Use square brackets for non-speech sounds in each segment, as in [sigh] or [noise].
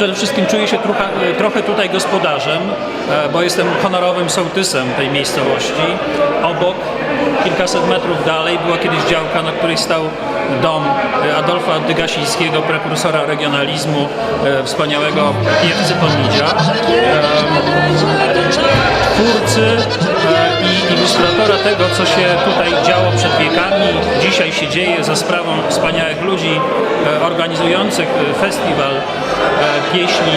przede wszystkim czuję się trochę, trochę tutaj gospodarzem, e, bo jestem honorowym sołtysem tej miejscowości. Obok, kilkaset metrów dalej, była kiedyś działka, na której stał dom Adolfa Dygasińskiego, prekursora regionalizmu, e, wspaniałego Pomnidzia. twórcy e, i ilustratora tego, co się tutaj działo przed wiekami, dzisiaj się dzieje za sprawą wspaniałych ludzi e, organizujących e, festiwal e, pieśni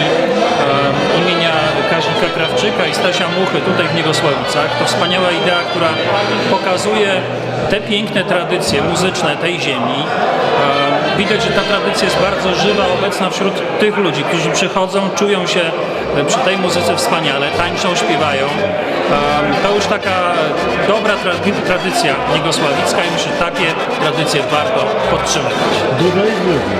imienia Kazika Krawczyka i Stasia Muchy tutaj w Niegosławicach. To wspaniała idea, która pokazuje te piękne tradycje muzyczne tej ziemi. Widać, że ta tradycja jest bardzo żywa, obecna wśród tych ludzi, którzy przychodzą, czują się przy tej muzyce wspaniale, tańczą, śpiewają. To już taka dobra tra- tradycja niegosławicka i myślę, że takie tradycje warto podtrzymywać. Dużo jest ludzi.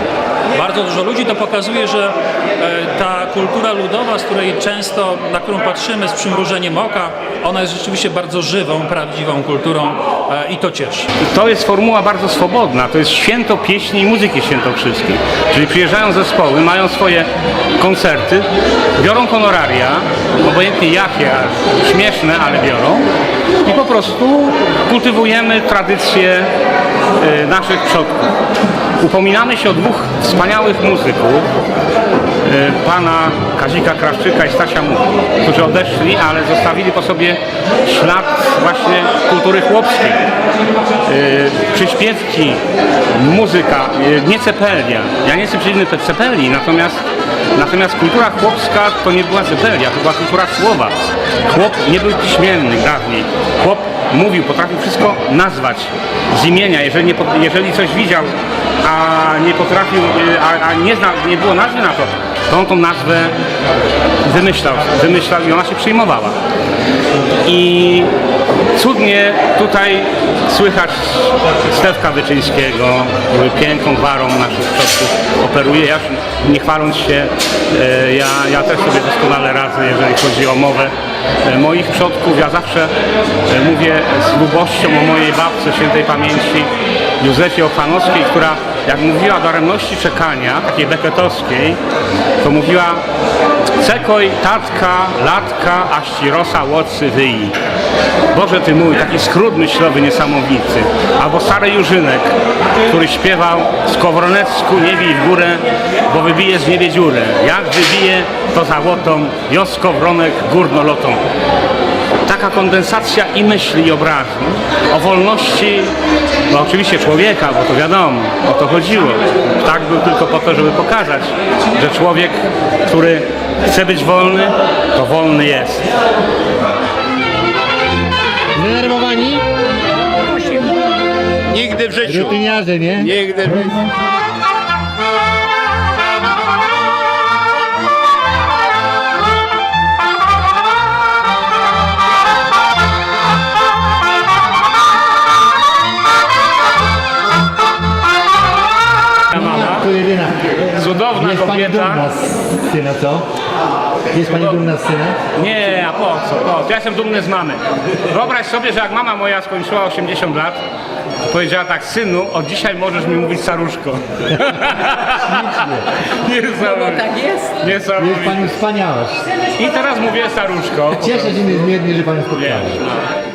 Bardzo dużo ludzi to pokazuje, że e, ta kultura ludowa, z której często, na którą patrzymy z przymrużeniem oka, ona jest rzeczywiście bardzo żywą, prawdziwą kulturą e, i to cieszy. To jest formuła bardzo swobodna, to jest święto pieśni i muzyki świętokrzyskiej. Czyli przyjeżdżają zespoły, mają swoje koncerty, biorą honoraria, obojętnie jakie, śmieszne, ale biorą i po prostu kultywujemy tradycje e, naszych przodków. Upominamy się o dwóch wspaniałych muzyków, e, pana Kazika Krawczyka i Stasia Muchy, którzy odeszli, ale zostawili po sobie ślad właśnie kultury chłopskiej. E, Przyśpiewki, muzyka, nie cepelia. Ja nie jestem przeciwny pe- cepeli, natomiast, natomiast kultura chłopska to nie była cepelia, to była kultura słowa. Chłop nie był piśmienny dawniej. Chłop mówił, potrafił wszystko nazwać z imienia, jeżeli, nie, jeżeli coś widział, a nie potrafił, a, a nie, zna, nie było nazwy na to, to on tą nazwę wymyślał, wymyślał i ona się przyjmowała. I cudnie tutaj słychać Stefka Wyczyńskiego, piękną gwarą naszych przodków operuje. Ja nie chwaląc się, e, ja, ja też sobie doskonale radzę, jeżeli chodzi o mowę e, moich przodków. Ja zawsze e, mówię z lubością o mojej babce świętej pamięci Józefie Ochanowskiej, która jak mówiła o daremności czekania, takiej beketowskiej, to mówiła Cekoj, tatka, latka, aż ci rosa łocy wyj. Boże ty mój, taki skrót myślowy niesamowity. Albo stary Jurzynek, który śpiewał z Kowronecku nie bij w górę, bo wybije z niebie dziurę. Jak wybije, to za łotą, wios Kowronek górnolotą. Taka kondensacja i myśli, i obrazu o wolności, no oczywiście człowieka, bo to wiadomo, o to chodziło. Tak był tylko po to, żeby pokazać, że człowiek, który chce być wolny, to wolny jest. Zdenerwowani? Nigdy w życiu. Rutyniarze, nie? Nigdy w życiu. Cudowna Jest pani kobieta. dumna z syna, co? Jest pani dumna z syna? Nie, a po co? Po co? Ja jestem dumny z mamy. Wyobraź sobie, że jak mama moja skończyła 80 lat, powiedziała tak, synu, od dzisiaj możesz mi mówić staruszko. [laughs] Niesamowite. Tak jest. Jest Niesamowite. pani wspaniała. I teraz mówię staruszko. Cieszę się niezmiernie, że panią spotkałem. Wiesz, no.